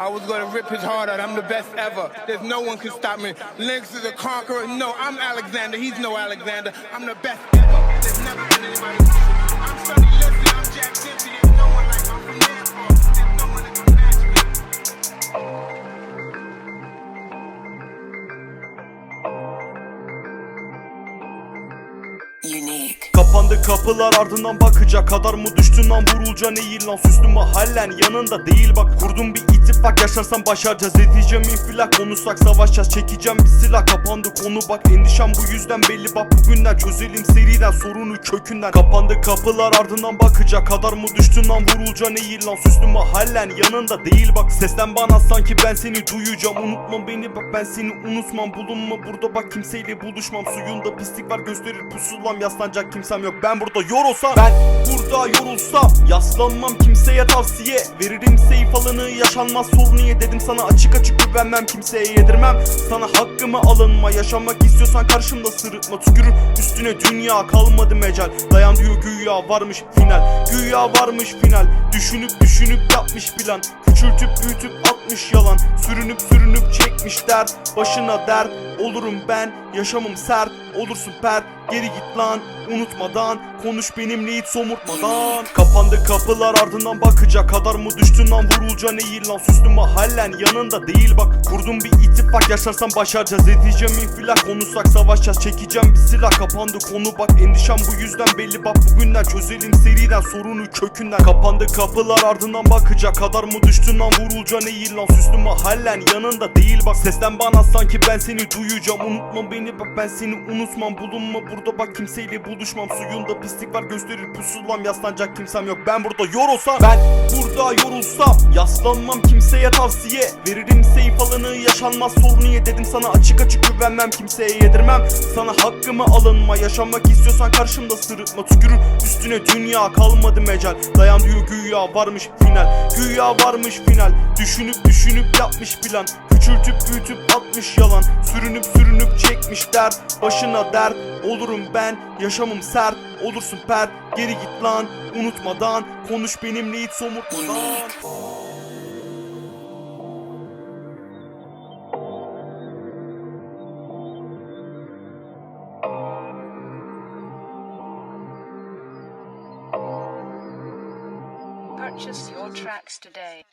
I was gonna rip his heart out. I'm the best ever. There's no one can stop me. Lynx is a conqueror. No, I'm Alexander. He's no Alexander. I'm the best ever. There's never been anybody. Unique. Kapandı kapılar ardından bakacak kadar mı düştün lan? Vurulacaksın eğil lan? Süslü mahallen yanında değil bak. Kurdum bir ittifak yaşarsan başaracağız. Edeceğim infilak. Konuşsak savaşacağız çekeceğim bir silah. Kapandı konu bak endişem bu yüzden belli. Bak bugünden çözelim seriden sorunu kökünden. Kapandı kapılar ardından bakacak kadar mı düştün lan? Vurulacaksın eğil lan? Süslü mahallen yanında değil bak. Seslen bana sanki ben seni duyacağım. Unutma beni bak ben seni unutmam. Bulunma burada bak kimseyle buluşmam. Suyunda pislik var gösterir pusulam yaslanacak kimsem yok. Ben burada yorulsam Ben burada yorulsam yaslanmam kimseye tavsiye. Veririm seyf alanı yaşanmaz sorun niye dedim sana. Açık açık güvenmem kimseye yedirmem. Sana hakkımı alınma yaşamak istiyorsan karşımda sırıtma. Tükürür üstüne dünya kalmadı mecal. Dayan diyor güya varmış final. Güya varmış final. Düşünüp düşünüp yapmış plan. Küçültüp büyütüp atmış yalan. Sürünüp sürünüp çekmiş dert Başına dert olurum ben. Yaşamım sert olursun pert Geri git lan unutmadan Konuş benimle hiç somurtmadan. Kapandı kapılar ardından bakacak kadar mı düştün lan? Vurulacaksın eğil lan? Süslü mahallen yanında değil bak. Kurdum bir ittifak yaşarsan başaracağız. Edeceğim infilak konuşsak savaşacağız. Çekeceğim bir silah kapandı konu. Bak Endişem bu yüzden belli. Bak bugünden Çözelim seriden sorunu kökünden. Kapandı kapılar ardından bakacak kadar mı düştün lan? Vurulacaksın eğil lan? Süslü mahallen yanında değil bak. Sesten bana sanki ben seni duyacağım. Unutma beni bak ben seni unutmam. Bulunma burada bak kimseyle buluşmam. Suyunda pislik var gösterir pusulam. Yaslanacak kimsem yok. Ben burada yorulsam Ben burada yorulsam. Yaslanmam kimseye tavsiye. Veririm seyf alanı yaşanmaz sorun niye dedim sana. Açık açık güvenmem kimseye yedirmem. Sana hakkımı alınma yaşamak istiyorsan karşımda sırıtma. Tükürür üstüne dünya kalmadı mecal Dayan diyor güya varmış final. Güya varmış final. Düşünüp düşünüp yapmış plan. Küçültüp büyütüp atmış yalan. Sürünüp sürünüp dert Başına dert. Olurum ben Yaşamım sert. Olursun pert Geri git lan. Unutmadan Konuş benimle hiç somurtmadan. Purchase your tracks today.